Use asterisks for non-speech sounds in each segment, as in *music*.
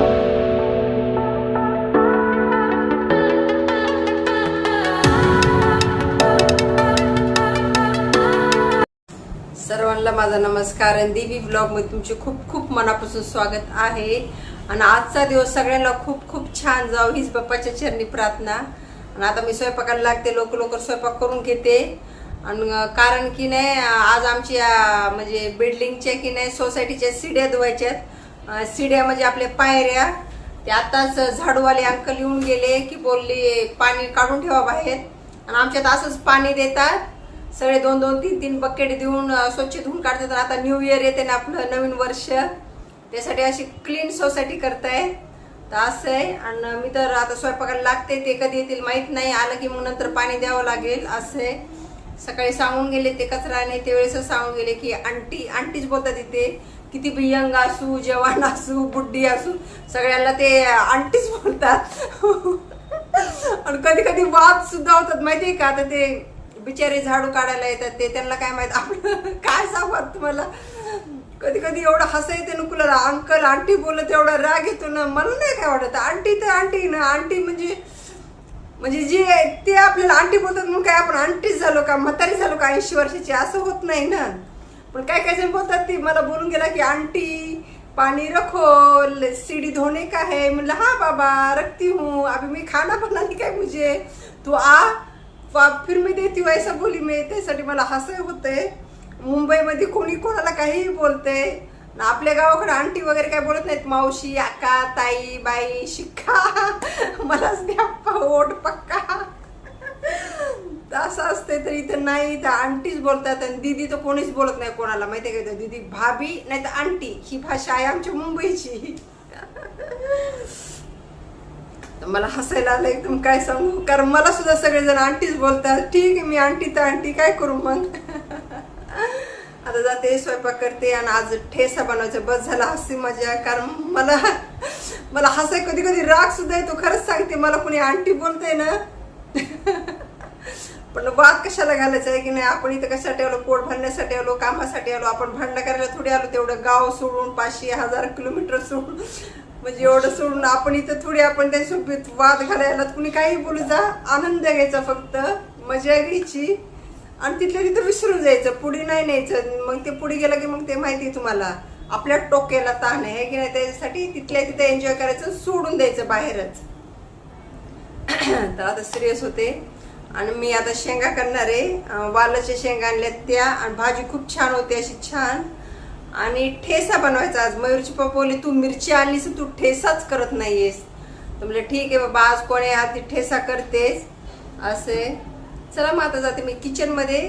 सर्वांना माझा नमस्कार. आणि देवी ब्लॉगमध्ये तुमचे खूप खूप मनापासून स्वागत आहे. आणि आजचा दिवस सगळ्यांना खूप खूप छान जाऊ हीच बाप्पाच्या चरणी प्रार्थना. आणि आता मी स्वयंपाकाला लागते लोक लवकर स्वयंपाक करून घेते. आणि कारण की नाही आज आमची म्हणजे बिल्डिंगच्या की नाही सोसायटीच्या सिड्या धुवायच्यात. आहेत सिड्या म्हणजे आपल्या पायऱ्या. ते आताच झाडूवाले अंकल येऊन गेले की बोलले पाणी काढून ठेवा बाहेर. आणि आमच्यात असंच पाणी देतात. सगळे दोन दोन तीन तीन बकेट देऊन स्वच्छ धुवून काढतात. आता न्यू इयर येते ना आपलं नवीन वर्ष. त्यासाठी अशी क्लीन सोसायटी करताय. तर असं आहे. आणि मी तर आता स्वयंपाकाला लागते ते कधी येतील माहीत नाही. आलं की मग नंतर पाणी द्यावं लागेल. असं आहे. सकाळी सांगून गेले ते कचरा नाही ते वेळेसच सांगून गेले की आंटी आंटीच बोलतात इथे. किती भियंग असू जवान असू बुड्डी असू सगळ्यांना ते आंटीच बोलतात. आणि कधी कधी वाद सुद्धा होतात माहितीये का? आता ते बिचारे झाडू काढायला येतात ते त्यांना काय माहीत आपलं काय सांगत तुम्हाला? कधी कधी एवढं हसा येते ना अंकल आंटी बोलत एवढा राग येतो ना मला नाही काय वाटत. आंटी तर आंटी ना आंटी म्हणजे म्हणजे जे ते आपल्याला आंटी बोलतात म्हणून काय आपण आंटीच झालो का म्हातारी झालो का ऐंशी वर्षाची असं होत नाही ना. पण काय काय जण बोलतात ती मला बोलून गेला की आंटी पाणी रखो सीडी धोने का है? म्हणलं हा बाबा रखती हूँ. अभी मैं खाना बनाने का है मुझे? तू आ वा- फिर मी देती हूँ ऐसा बोली मी त्यासाठी मला हसं होते. मुंबईमध्ये कोणी कोणाला काहीही बोलते. आपल्या गावाकडे आंटी वगैरे काय बोलत नाहीत. मावशी आका ताई बाई शिक्का. *laughs* मलाच द्या ओट पक्का. असं असते तर इथं नाही तर आंटीच बोलतात आणि दीदी तर कोणीच बोलत नाही कोणाला. माहिती आहे का दीदी भाभी नाही तर आंटी. ही भाषा आहे आमच्या मुंबईची. तर मला हसायला आलं एकदम काय सांगू? कारण मला सुद्धा सगळेजण आंटीच बोलतात. ठीक आहे मी आंटी तर आंटी काय करू मग? आता जाते स्वयंपाक करते आणि आज ठेसा बनवायचा. बस झाला हसी मजा कारण मला मला हसाय कधी कधी राग सुद्धा येतो. खरंच सांगते मला कोणी आंटी बोलते ना? पण वाद कशाला घालायचा आहे की नाही? आपण इथं कशासाठी आलो? पोट भरण्यासाठी आलो? कामासाठी आलो? आपण भांडणं करायला थोडी आलो? तेवढं गाव सोडून पाचशे हजार किलोमीटर सोडून. म्हणजे एवढं सोडून आपण इथं थोडी आपण त्यांच्यासोबत वाद घालायला कुणी काही बोलू जा आनंद घ्यायचा फक्त. मजा घ्यायची. आणि तिथल्या तिथं विसरून जायचं. पुढे नाही न्यायचं. मग ते पुढे गेलं की मग ते माहिती आहे तुम्हाला. आपल्या टोक्याला ताण आहे की नाही? त्याच्यासाठी तिथल्या तिथं एन्जॉय करायचं सोडून द्यायचं बाहेरच. *clears throat* तर आता सिरियस होते. आणि मी आता शेंगा करणार आहे. वालाच्या शेंगा आणल्या त्या आणि भाजी खूप छान होती अशी छान. आणि ठेसा बनवायचा आज. मयूरची पप्पा तू मिरची आणलीस तू ठेसाच करत नाहीयेस. तर म्हणजे ठीक आहे बाबा आज कोणी आधी ठेसा करतेस असे. चला मग आता जाते मी किचनमध्ये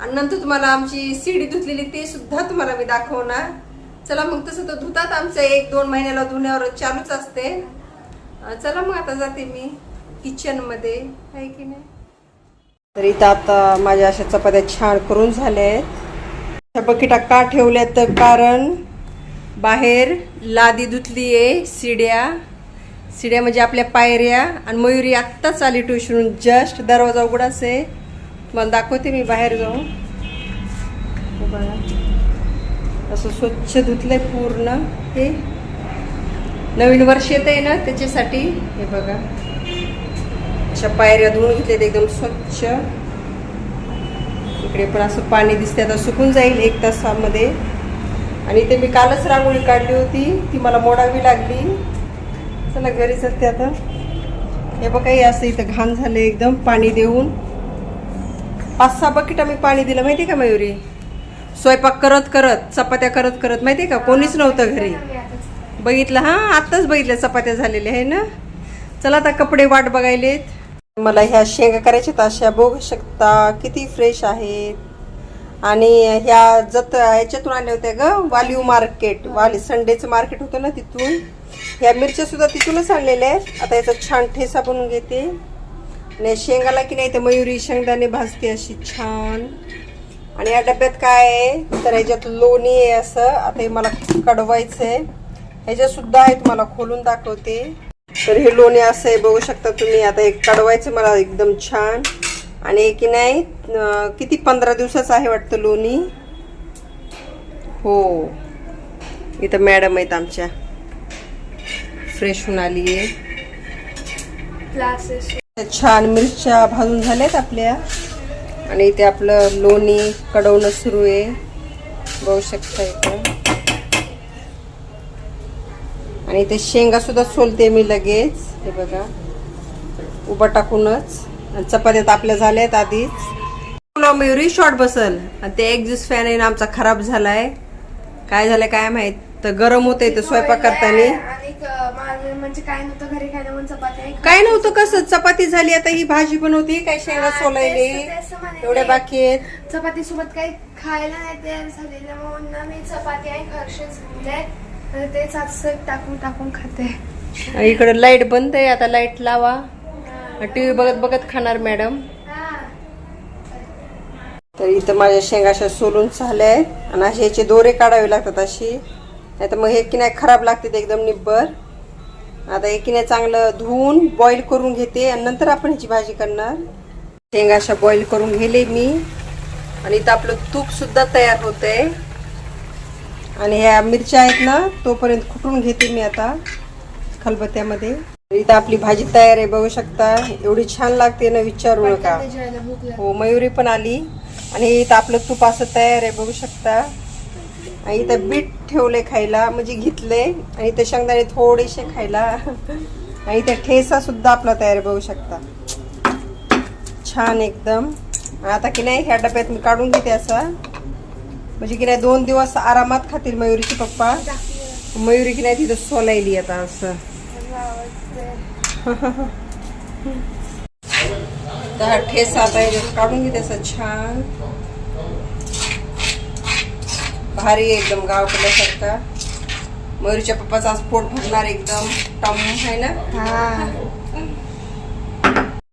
आणि नंतर तुम्हाला आमची सीडी धुतलेली ते सुद्धा तुम्हाला मी दाखवणार. चला मग तसं तर धुतात आमचं एक दोन महिन्याला धुण्यावर चालूच असते. चला मग आता जाते मी किचनमध्ये आहे की नाही? तर इथं आता माझ्या अशा चपात्या छान करून झाल्या आहेत. त्या का ठेवल्या तर कारण बाहेर लादी धुतली आहे सिड्या. सिड्या म्हणजे आपल्या पायऱ्या आणि मयुरी आत्ताच आली ट्युशनून जस्ट दरवाजा उघडाच आहे. तुम्हाला दाखवते मी बाहेर जाऊन. बघा असं स्वच्छ धुतलंय पूर्ण. हे नवीन वर्ष येत आहे ना त्याच्यासाठी. हे बघा. अशा पायऱ्या धुवून घेतल्यात एकदम स्वच्छ. इकडे पण असं पाणी दिसते आता सुकून जाईल एक तासामध्ये. आणि ते मी कालच रांगोळी काढली होती ती मला मोडावी लागली. चला घरी जाते आता. हे बघा असं इथं घाण झालं एकदम पाणी देऊन. पाच सहा बकेटा मी पाणी दिलं माहिती का मयुरी? स्वयंपाक करत करत चपात्या करत करत माहिती का? कोणीच नव्हतं घरी. बघितलं हा आत्ताच बघितलं चपात्या झालेल्या आहे ना? चला आता कपडे वाट बघायलेत. मला ह्या शेंगा करायच्यात अशा बघू शकता. किती फ्रेश आहेत. आणि ह्या जत ह्याच्यातून आल्या होत्या ग वाल्यू मार्केट वाली संडेचं मार्केट होतं ना तिथून. ह्या मिरच्या सुद्धा तिथूनच आणलेल्या आहेत. आता याचा छान ठेसा बनवून घेते. आणि शेंगाला की नाही तर मयुरी शेंगदाणे भाजते अशी छान. आणि या डब्यात काय आहे तर ह्याच्यात लोणी आहे असं. आता हे मला कडवायचं आहे. ह्याच्यात सुद्धा मला खोलून दाखवते. तर हे लोणी असं आहे बघू शकता तुम्ही आता एक कडवायचं मला एकदम छान. आणि की नाही किती पंधरा दिवसाचं आहे वाटतं लोणी? हो. इथं मॅडम आहेत आमच्या. फ्रेश होऊन आली आहे. छान मिरच्या भाजून झाल्यात आपल्या. आणि इथे आपलं लोणी कडवणं सुरू आहे. बघू शकता इथं. आणि इथे शेंगा सुद्धा सोलते मी लगेच. हे बघा. उभं टाकूनच. आणि चपात्यात आपल्या झाल्यात आधीच. तुला मयुरी शॉर्ट बसल. आणि ते एक्झिस्ट फॅन आहे ना आमचा खराब झालाय. काय झालंय काय माहीत. तर गरम होते तर स्वयंपाक करताना म्हणजे काय नव्हतं घरी काय नव्हतं कसं? चपाती झाली आता ही भाजी बनवती काय शेंगा सोलायले. एवढ्या बाकी आहेत. चपाती सोबत काही खायला नाही तयार झालेलं म्हणून मी चपाती तर तेच आज टाकून टाकून खाते. इकडे लाइट बंद आहे आता लाइट लावा. टीव्ही बघत बघत खाणार मॅडम. तर इथं माझ्या शेंगा अशा सोलून झाल्या आहेत आणि असे याचे दोरे काढावे लागतात अशी. नाही तर मग हे की नाही खराब लागते ते एकदम निब्बर. आता हे किनाय नाही चांगलं धुवून बॉईल करून घेते आणि नंतर आपण ह्याची भाजी करणार. शेंगा अशा बॉईल करून घेले मी. आणि इथं आपलं तूप सुद्धा तयार आहे आणि ह्या मिरच्या आहेत ना तोपर्यंत कुटून घेते मी आता खलबत्त्यामध्ये इथं आपली भाजी तयार आहे बघू शकता. एवढी छान लागते ना विचारू नका. हो मयुरी पण आली. आणि इथं आपलं तूप असं तयार आहे बघू शकता. आणि इथं बीट ठेवले खायला म्हणजे घेतले आणि इथं शेंगदाणे थोडेसे खायला. आणि इथं ठेसा सुद्धा आपला तयार आहे बघू शकता. छान एकदम. आता की नाही ह्या डब्यात मी काढून घेते असा. म्हणजे की नाही दोन दिवस आरामात खातील मयुरीचे पप्पा. मयुरी की नाही तिथं सोलायली आता असं. तर ठेसा आता काढून घेते असं छान. भारी एकदम गावाकडल्यासारखा मयुरीच्या पप्पाचा आज पोट भरणार एकदम. टम आहे ना? हा.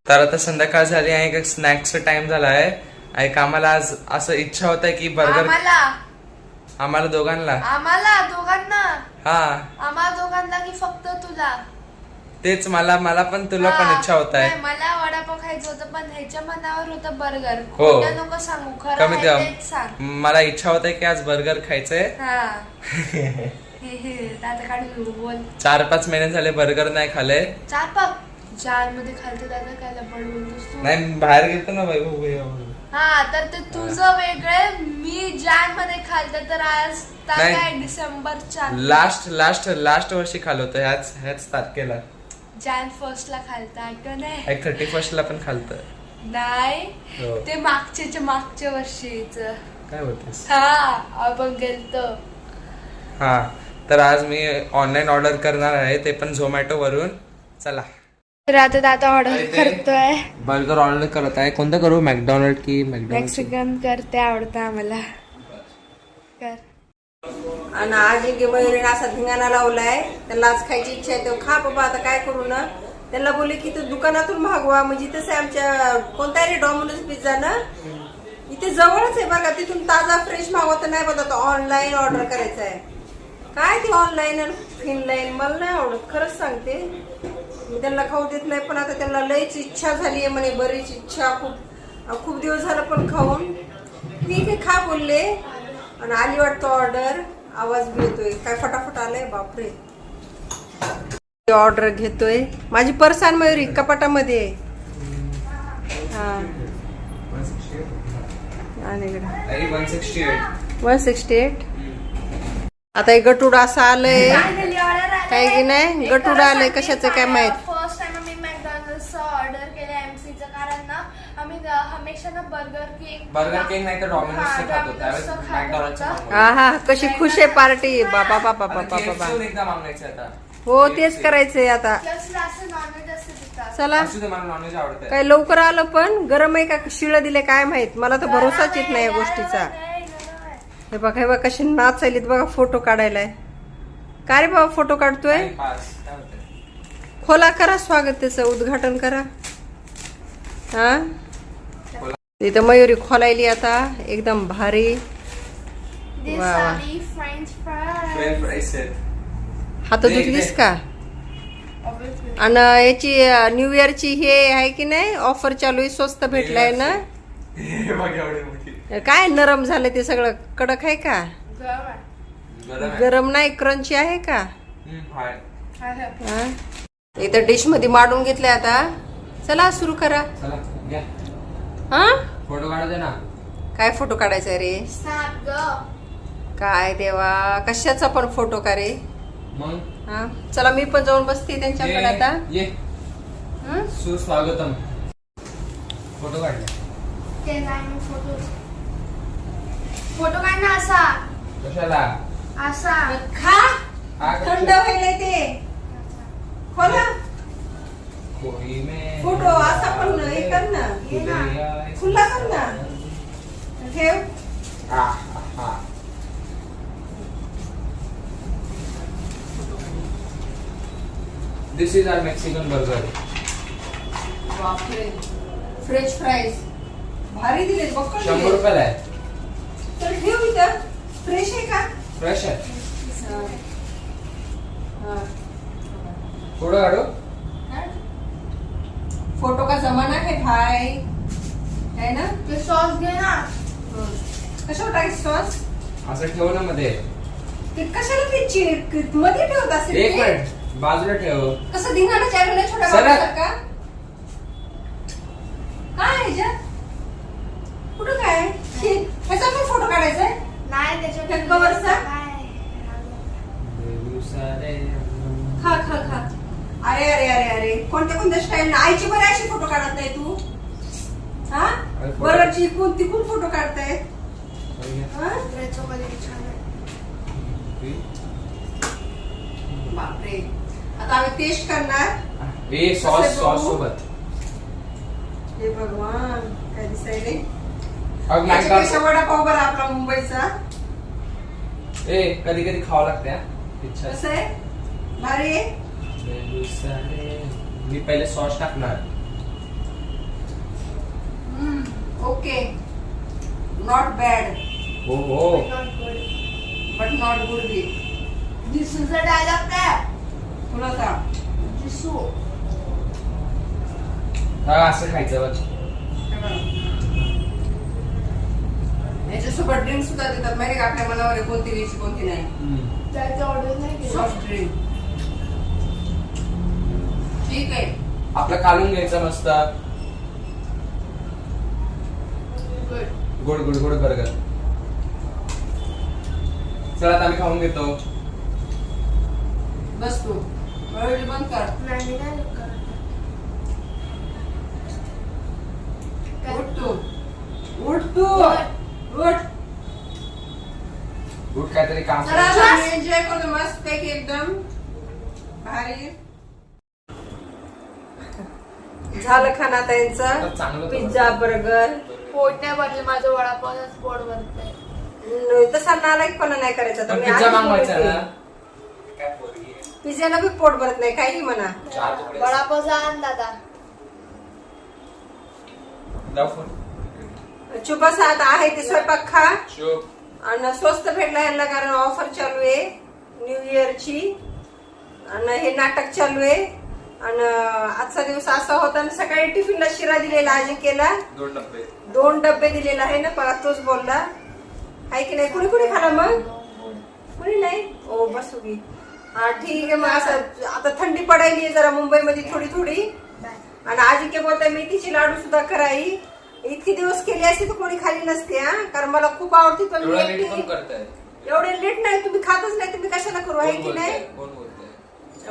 तर आता संध्याकाळ झाली आहे एक स्नॅक्सचा टाइम झाला आहे. आणि आम्हाला आज असं इच्छा होत की बर्गर आम्हाला? आम्हाला दोघांना. आम्हाला? दोघांना? हा. आम्हा दोघांना की फक्त तुला? तेच मला मला पण तुला पण हा. इच्छा होत आहे नाही, मला वडापाव खायचं होतं पण ह्याच्या मनावर होतं बर्गर हो. खोटं नको सांगू खरं कमी आहे द्या. तेच सांग. मला इच्छा होत की आज बर्गर खायचंय. हा. *laughs* हे हे दादा काढून बोल. चार पाच महिने झाले बर्गर नाही खाले. चार पाक जारमध्ये खालतो दादा काय लपड बोलतोस तू नाही बाहेर गेलतो ना बाई हो, तर ते तुझं वेगळं मी जानमध्ये खालत तर आज नाही. काय डिसेंबर चार लास्ट लास्ट लास्ट वर्षी खाल्लं होतं ह्याच ह्याच तारखेला. जान फर्स्ट ला खालता आठवण आहे एक थर्टी फर्स्ट ला पण खालत नाही. हो. ते मागच्याच्या मागच्या वर्षीच. काय होतेस हा आपण गेलतो. हा तर आज मी ऑनलाईन ऑर्डर करणार आहे ते पण झोमॅटो वरून. चला. तर आता दादा ऑर्डर करतोय. बर्गर ऑर्डर करत आहे. कोणतं करू? मॅकडॉनल्ड की मॅकडॉनल्ड मेक्सिकन करते आवडतं आम्हाला. कर. आणि आज एक मयुरीने असा धिंगाणा लावलाय. त्याला आज खायची इच्छा आहे तो खा बाबा आता काय करू ना? त्यांना बोलले की तू दुकानातून मागवा. म्हणजे तसं आहे आमच्या कोणत्या रे डॉमिनोज पिझ्झा ना? इथे जवळच आहे बघा तिथून ताजा फ्रेश मागवत नाही बघा ऑनलाईन ऑर्डर करायचं आहे. काय ते ऑनलाईन आणि फिनलाईन मला नाही आवडत खरंच सांगते. मी त्यांना खाऊ देत नाही पण आता त्यांना लयच इच्छा झाली आहे म्हणे बरीच इच्छा खूप खूप दिवस झालं पण खाऊन. ठीक आहे खा बोलले आणि आली वाटतं ऑर्डर आवाज बी येतोय. काय फटाफट आलाय? बापरे. ऑर्डर घेतोय. माझी पर्स आण मयुरी कपाटामध्ये. आहे. हा. आणि इकडं. वन सिक्स्टी एट आता हे गटूड असं आलंय. काय की नाही? गटुडं सांगते, कशाचं काय माहीत. फर्स्ट टाइम आम्ही मॅकडॉनल्ड्स ऑर्डर केलं एमसीचं कारण ना आम्ही अ, हमेशा ना बर्गर किंग बर्गर किंग नाही तर डॉमिनोजचं खात होतो. त्यावेळेस मॅकडॉनल्डचं हा हा कशी खुश आहे पार्टी बाबा बाबा बाबा बाबा एकदा मागण्याचं आता. हो तेच करायचंय आता. प्लस असं नॉनव्हेज असते तिथं. चला. असू दे मला नॉनव्हेज आवडतं काय लवकर आलं पण? गरम आहे का? शिळ दिले काय माहीत? मला तर भरोसाच येत नाही या गोष्टीचा. आहे. हे बघा हे बघा कशी नाचायलीत बघा फोटो काढायलाय. काय रे बाबा फोटो काढतोय? खोला करा स्वागत त्याचं उद्घाटन करा. हा? इथं मयुरी खोलायली आता एकदम भारी. हात धुतलीस. का. आणि याची न्यू इयरची हे आहे की नाही? ऑफर चालू आहे स्वस्त भेटलाय ना? हे काय नरम झालं ते सगळं? कडक आहे का? गरम नाही क्रंची आहे का. हा? इथं डिशमध्ये मांडून घेतले आता. चला सुरू करा. हा? फोटो ना? काय फोटो काढायचा रे? काय देवा कशाचा पण फोटो का रे? मग? हा? चला मी पण जाऊन बसते त्यांच्याकडे आता. ये. हं? सुस्वागतम. फोटो काढले. फोटो फोटो काढ ना असा. कशाला? असा खा हा, थंड व्हायला ते. कोई में फोटो असा पण हे कर ना. ये ना. खुला कर ना. ठेव. हा, हा. This is our Mexican burger बापरे. फ्रेंच फ्राईज भारी दिले बक्कळ शंभर. रुपयाला आहे. तर ठेव इथं. फ्रेश आहे का? फ्रेश आहे? हा. हा. फोटो काढू? फोटो का जमाना है भाई? है ना? ते सॉस घे ना. कशावर टाकायचं सॉस असं ठेव ना मध्ये. ते कशाला ते ची- मध्ये ठेवत असेल एक? मिनिट. बाजूला ठेव. कसं धिंगाणा चालू छोटा सरळ. बाबासारखा काय आहे ह्याच्यात? कुठं काय हे, ह्याचा पण फोटो काढायचा आहे नाही त्याच्यात त्या कवरचा? काय खा खा खा अरे अरे अरे अरे कोणत्या कोणत्या स्टाईल आईची बरं अशी फोटो काढत नाही तू? हा? बरोबरची कोणती कोण फोटो काढताय. बापरे. आता आम्ही टेस्ट करणार. ए सॉस कसं सॉस बघू? सोबत. हे भगवान काय दिसायले त्याच्यापेक्षा वडापाव बरा आपला मुंबईचा. ए कधी कधी खावं लागते कसं आहे? भारी आहे? मी पहिले सॉस टाकणार. ओके नॉट बॅड हो हो. बट नॉट गुड बी जिसूचा डायलॉग काय थोडासा जिसू हा असं खायचं बघ. याच्यासोबत ड्रिंक सुद्धा देतात. माहिती का? आपल्या मनावर कोणती घ्यायची कोणती नाही. त्याचं ऑर्डर नाही सॉफ्ट ड्रिंक आपलं काढून घ्यायचं मस्त. गोड गोड गोड बर्गर चला आता आम्ही खाऊन घेतो. बस तू. बंद कर. नाही? उठ तू. उठ तू. उठ. गुड काहीतरी काम एन्जॉय करतो मस्त पैकी एकदम भारी. झालं खाना त्यांचं. Pizza burger. पोट नाही भरले माझं वडापावच पोट भरतंय. तसा नालायकपणा नाही करायचा. पण तुम्ही पिझ्झा आधी मागवायचा बोलते. ना? काय पोरगी आहे. पिझ्झाला बी पोट भरत नाही काही म्हणा. वडापावचा आण दादा. चुबस आता आहे ते स्वयंपाक खा. आणि स्वस्त भेटला यांना कारण ऑफर चालू आहे. न्यू इयरची आणि हे नाटक चालू आहे. आणि आजचा दिवस असा होता आणि सकाळी टिफिनला शिरा दिलेला आजी केला. दोन डब्बे. दोन डब्बे दिलेला आहे ना बघा तोच बोलला. आहे की नाही? कुणी कुणी खाला मग? कुणी नाही? ओ बसू की हा ठीक आहे मग असं आता थंडी पडायली आहे जरा मुंबईमध्ये थोडी थोडी. आणि आजी के बोलताय मेथीची लाडू सुद्धा कराई. इतके दिवस केली असती तर कोणी खाली नसते हा? कारण मला खूप आवडते पण एवढा लेट नाही तुम्ही खातच नाही तुम्ही कशाला करू आहे की नाही?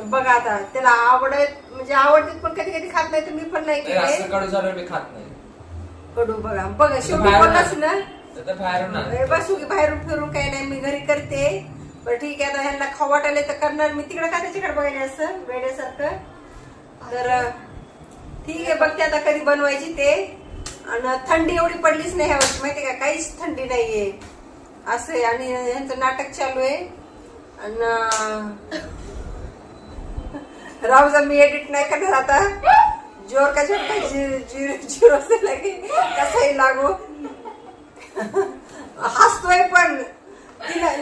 बघा आता त्याला आवडत म्हणजे आवडते पण कधी कधी खात नाही तुम्ही पण नाही असं कडू झालं मी खात नाही. कडू बघा बघा शेवटी ना? तर ते बाहेरून आण. ए, बसू की बाहेरून फिरून काही नाही मी घरी करते. पण ठीक आहे आता ह्यांना खाऊ वाटायला तर करणार. मी तिकडे का त्याच्याकडे बघायला असं वेड्यासारखं? तर अं, ठीक आहे बघते आता कधी बनवायची ते. आणि थंडी एवढी पडलीच नाही ह्या वर्षी माहिती का? काहीच थंडी नाहीये. असं आहे आणि ह्यांचं नाटक चालू आहे. आणि राहू जा मी एडिट नाही करणार आता. जोर का झटका झिरो झिरो से लगे. कसंही लागू. हसतोय पण.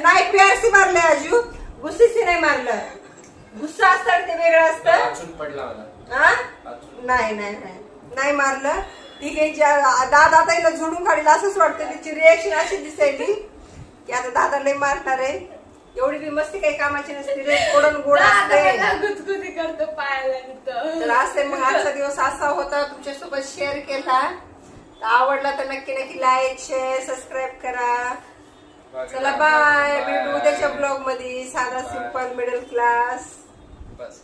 नाही प्यारसी मारलंय अजू गुस्सीसी नाही मारलं गुस्सा असतं ते वेगळं असतं. नाही नाही नाही. मारलं. आहे ज्या- दादा ताईला झोडून काढलं असंच वाटतं. तिची रिएक्शन अशी दिसायली. की आता दादा लय मारणार. आहे एवढी बी मस्ती काही कामाची नसते रे. गोडन गोड असते. तर आज ते मग आजचा दिवस असा होता. तुमच्यासोबत शेअर केला. तर आवडला तर नक्की नक्की लाईक शेअर सबस्क्राईब करा. चला बाय. भेटू उद्याच्या ब्लॉगमध्ये. साधा सिंपल मिडल क्लास बस.